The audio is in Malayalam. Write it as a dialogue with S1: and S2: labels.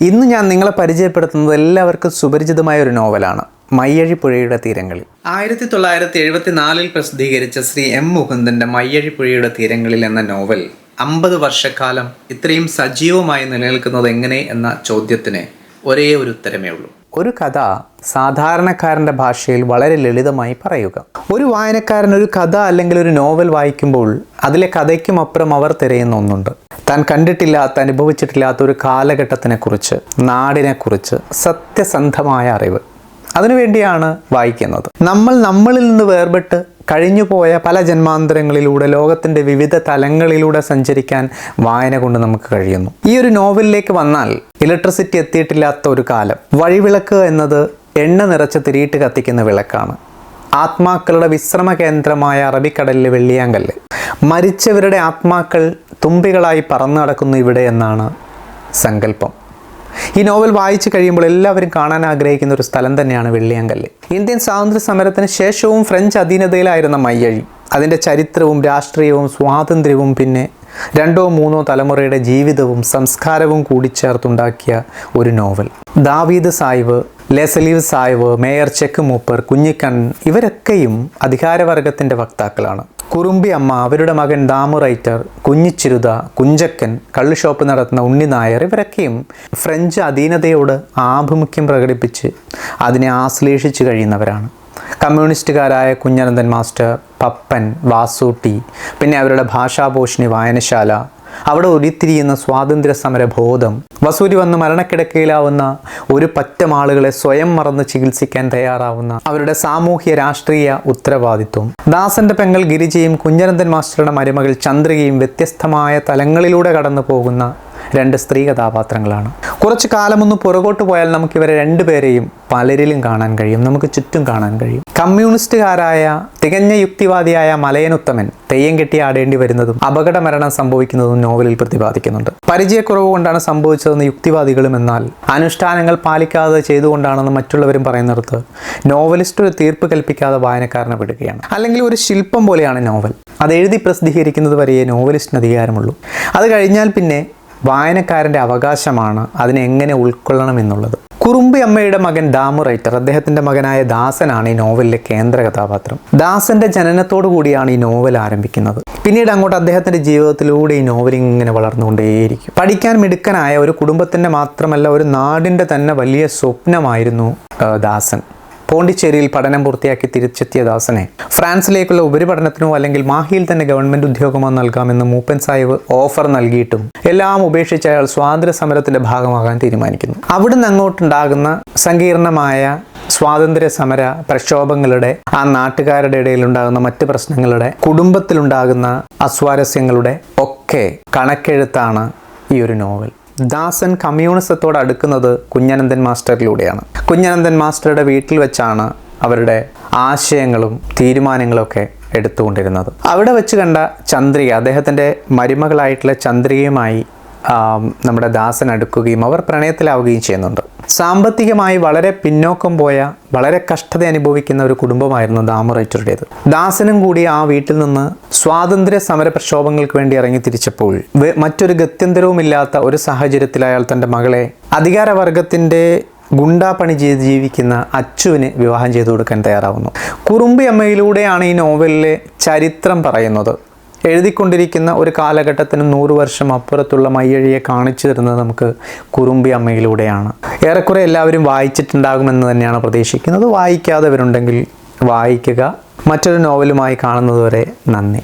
S1: ഇന്ന് ഞാൻ നിങ്ങളെ പരിചയപ്പെടുത്തുന്നത് എല്ലാവർക്കും സുപരിചിതമായ ഒരു നോവലാണ് മയ്യഴിപ്പുഴയുടെ തീരങ്ങളിൽ. ആയിരത്തി തൊള്ളായിരത്തി എഴുപത്തി നാലിൽ പ്രസിദ്ധീകരിച്ച ശ്രീ എം മുകുന്ദന്റെ മയ്യഴിപ്പുഴയുടെ തീരങ്ങളിൽ എന്ന നോവൽ അമ്പത് വർഷക്കാലം ഇത്രയും സജീവമായി നിലനിൽക്കുന്നത് എങ്ങനെ എന്ന ചോദ്യത്തിന് ഒരേ ഒരു ഉത്തരമേ ഉള്ളൂ. ഒരു കഥ സാധാരണക്കാരന്റെ ഭാഷയിൽ വളരെ ലളിതമായി പറയുക. ഒരു വായനക്കാരൻ ഒരു കഥ അല്ലെങ്കിൽ ഒരു നോവൽ വായിക്കുമ്പോൾ അതിലെ കഥയ്ക്കും അപ്പുറം അവർ തിരയുന്ന ഒന്നുണ്ട്. താൻ കണ്ടിട്ടില്ലാത്ത അനുഭവിച്ചിട്ടില്ലാത്ത ഒരു കാലഘട്ടത്തിനെക്കുറിച്ച് നാടിനെക്കുറിച്ച് സത്യസന്ധമായ അറിവ്. അതിനുവേണ്ടിയാണ് വായിക്കുന്നത്. നമ്മൾ നമ്മളിൽ നിന്ന് വേർപെട്ട് കഴിഞ്ഞുപോയ പല ജന്മാന്തരങ്ങളിലൂടെ ലോകത്തിന്റെ വിവിധ തലങ്ങളിലൂടെ സഞ്ചരിക്കാൻ വായന കൊണ്ട് നമുക്ക് കഴിയുന്നു. ഈ ഒരു നോവലിലേക്ക് വന്നാൽ ഇലക്ട്രിസിറ്റി എത്തിയിട്ടില്ലാത്ത ഒരു കാലം. വഴിവിളക്ക് എന്നത് എണ്ണ നിറച്ച് തിരിയിട്ട് കത്തിക്കുന്ന വിളക്കാണ്. ആത്മാക്കളുടെ വിശ്രമ കേന്ദ്രമായ അറബിക്കടലിലെ വെള്ളിയാങ്കല്ല്. മരിച്ചവരുടെ ആത്മാക്കൾ തുമ്പികളായി പറന്നു നടക്കുന്നു ഇവിടെ എന്നാണ് സങ്കല്പം. ഈ നോവൽ വായിച്ചു കഴിയുമ്പോൾ എല്ലാവരും കാണാൻ ആഗ്രഹിക്കുന്ന ഒരു സ്ഥലം തന്നെയാണ് വെള്ളിയാങ്കല്ല്. ഇന്ത്യൻ സ്വാതന്ത്ര്യ സമരത്തിന് ശേഷവും ഫ്രഞ്ച് അധീനതയിലായിരുന്ന മയ്യഴി. അതിന്റെ ചരിത്രവും രാഷ്ട്രീയവും സ്വാതന്ത്ര്യവും പിന്നെ രണ്ടോ മൂന്നോ തലമുറയുടെ ജീവിതവും സംസ്കാരവും കൂടി ചേർത്തുണ്ടാക്കിയ ഒരു നോവൽ. ദാവീദ് സായിവ് ലെസലീവ് സായിവ് മേയർ ചെക്ക് മൂപ്പർ കുഞ്ഞിക്കണ്ണൻ ഇവരൊക്കെയും അധികാരവർഗത്തിന്റെ വക്താക്കളാണ്. കുറുമ്പി അമ്മ അവരുടെ മകൻ ദാമു റൈറ്റർ കുഞ്ഞിച്ചിരുത കുഞ്ചക്കൻ കള്ളുഷോപ്പ് നടത്തുന്ന ഉണ്ണി നായർ ഇവരൊക്കെയും ഫ്രഞ്ച് അധീനതയോട് ആഭിമുഖ്യം പ്രകടിപ്പിച്ച് അതിനെ ആശ്ലേഷിച്ചു കഴിയുന്നവരാണ്. കമ്മ്യൂണിസ്റ്റുകാരായ കുഞ്ഞനന്ദൻ മാസ്റ്റർ പപ്പൻ വാസൂട്ടി പിന്നെ അവരുടെ ഭാഷാഭൂഷണി വായനശാല അവിടെ ഉരുത്തിരിയുന്ന സ്വാതന്ത്ര്യ സമര ബോധം വസൂരി വന്ന് മരണക്കിടക്കയിലാവുന്ന ഒരു പറ്റം ആളുകളെ സ്വയം മറന്ന് ചികിത്സിക്കാൻ തയ്യാറാവുന്ന അവരുടെ സാമൂഹ്യ രാഷ്ട്രീയ ഉത്തരവാദിത്വം. ദാസന്റെ പെങ്ങൾ ഗിരിജയും കുഞ്ഞനന്ദൻ മാസ്റ്ററുടെ മരുമകൾ ചന്ദ്രികയും വ്യത്യസ്തമായ തലങ്ങളിലൂടെ കടന്നു പോകുന്ന രണ്ട് സ്ത്രീ കഥാപാത്രങ്ങളാണ് കുറച്ച് കാലമൊന്ന് പുറകോട്ട് പോയാൽ നമുക്ക് ഇവരെ രണ്ടുപേരെയും പലരിലും കാണാൻ കഴിയും. നമുക്ക് ചുറ്റും കാണാൻ കഴിയും. കമ്മ്യൂണിസ്റ്റുകാരായ തികഞ്ഞ യുക്തിവാദിയായ മലയനുത്തമൻ തെയ്യം കെട്ടി ആടേണ്ടി വരുന്നതും അപകട മരണം സംഭവിക്കുന്നതും നോവലിൽ പ്രതിപാദിക്കുന്നുണ്ട്. പരിചയക്കുറവ് കൊണ്ടാണ് സംഭവിച്ചതെന്ന് യുക്തിവാദികളും എന്നാൽ അനുഷ്ഠാനങ്ങൾ പാലിക്കാതെ ചെയ്തുകൊണ്ടാണെന്ന് മറ്റുള്ളവരും പറയുന്നിടത്ത് നോവലിസ്റ്റ് ഒരു തീർപ്പ് കൽപ്പിക്കാതെ വായനക്കാരനെ വിടുകയാണ്. അല്ലെങ്കിൽ ഒരു ശില്പം പോലെയാണ് നോവൽ. അത് എഴുതി പ്രസിദ്ധീകരിക്കുന്നത് വരെയേ നോവലിസ്റ്റിന് അധികാരമുള്ളൂ. അത് കഴിഞ്ഞാൽ പിന്നെ വായനക്കാരന്റെ അവകാശമാണ് അതിനെങ്ങനെ ഉൾക്കൊള്ളണം എന്നുള്ളത് കുറുമ്പി അമ്മയുടെ മകൻ ദാമു റൈറ്റർ അദ്ദേഹത്തിന്റെ മകനായ ദാസനാണ് ഈ നോവലിലെ കേന്ദ്ര കഥാപാത്രം. ദാസന്റെ ജനനത്തോടു കൂടിയാണ് ഈ നോവൽ ആരംഭിക്കുന്നത്. പിന്നീട് അങ്ങോട്ട് അദ്ദേഹത്തിന്റെ ജീവിതത്തിലൂടെ ഈ നോവൽ ഇങ്ങനെ വളർന്നുകൊണ്ടേയിരിക്കും. പഠിക്കാൻ മിടുക്കനായ ഒരു കുടുംബത്തിന്റെ മാത്രമല്ല ഒരു നാടിന്റെ തന്നെ വലിയ സ്വപ്നമായിരുന്നു ദാസൻ. പോണ്ടിച്ചേരിയിൽ പഠനം പൂർത്തിയാക്കി തിരിച്ചെത്തിയ ദാസനെ. ഫ്രാൻസിലേക്കുള്ള ഉപരിപഠനത്തിനോ അല്ലെങ്കിൽ മാഹിയിൽ തന്നെ ഗവൺമെന്റ് ഉദ്യോഗമോ നൽകാമെന്ന് മൂപ്പൻ സാഹിബ് ഓഫർ നൽകിയിട്ടും എല്ലാം ഉപേക്ഷിച്ച് അയാൾ സ്വാതന്ത്ര്യ സമരത്തിന്റെ ഭാഗമാകാൻ തീരുമാനിക്കുന്നു. അവിടുന്ന് അങ്ങോട്ടുണ്ടാകുന്ന സങ്കീർണമായ സ്വാതന്ത്ര്യ സമര പ്രക്ഷോഭങ്ങളുടെ ആ നാട്ടുകാരുടെ ഇടയിൽ ഉണ്ടാകുന്ന മറ്റ് പ്രശ്നങ്ങളുടെ കുടുംബത്തിലുണ്ടാകുന്ന അസ്വാരസ്യങ്ങളുടെ ഒക്കെ കണക്കെഴുത്താണ് ഈ ഒരു നോവൽ. ദാസൻ കമ്മ്യൂണിസത്തോട് അടുക്കുന്നത് കുഞ്ഞനന്ദൻ മാസ്റ്ററിലൂടെയാണ്. കുഞ്ഞനന്ദൻ മാസ്റ്ററുടെ വീട്ടിൽ വെച്ചാണ് അവരുടെ ആശയങ്ങളും തീരുമാനങ്ങളൊക്കെ എടുത്തുകൊണ്ടിരുന്നത്. അവിടെ വെച്ച് കണ്ട ചന്ദ്രിക അദ്ദേഹത്തിന്റെ മരുമകളായിട്ടുള്ള ചന്ദ്രികയുമായി നമ്മുടെ ദാസൻ അടുക്കുകയും അവർ പ്രണയത്തിലാവുകയും ചെയ്യുന്നുണ്ട്. സാമ്പത്തികമായി വളരെ പിന്നോക്കം പോയ വളരെ കഷ്ടത അനുഭവിക്കുന്ന ഒരു കുടുംബമായിരുന്നു ദാമറേറ്ററുടേത് ദാസനും കൂടി ആ വീട്ടിൽ നിന്ന് സ്വാതന്ത്ര്യ സമര പ്രക്ഷോഭങ്ങൾക്ക് വേണ്ടി ഇറങ്ങി തിരിച്ചപ്പോൾ മറ്റൊരു ഗത്യന്തരവുമില്ലാത്ത ഒരു സാഹചര്യത്തിൽ അയാൾ തന്റെ മകളെ അധികാരവർഗത്തിന്റെ ഗുണ്ടാപ്പണി ചെയ്ത് ജീവിക്കുന്ന അച്ചുവിന് വിവാഹം ചെയ്തു കൊടുക്കാൻ തയ്യാറാവുന്നു. കുറുമ്പി അമ്മയിലൂടെയാണ് ഈ നോവലിലെ ചരിത്രം പറയുന്നത്. എഴുതിക്കൊണ്ടിരിക്കുന്ന ഒരു കാലഘട്ടത്തിന് നൂറ് വർഷം അപ്പുറത്തുള്ള മയ്യഴിയെ കാണിച്ചു തരുന്നത് നമുക്ക് കുറുമ്പി അമ്മയിലൂടെയാണ്. ഏറെക്കുറെ എല്ലാവരും വായിച്ചിട്ടുണ്ടാകുമെന്ന് തന്നെയാണ് പ്രതീക്ഷിക്കുന്നത്. വായിക്കാത്തവരുണ്ടെങ്കിൽ വായിക്കുക. മറ്റൊരു നോവലുമായി കാണുന്നതുവരെ നന്ദി.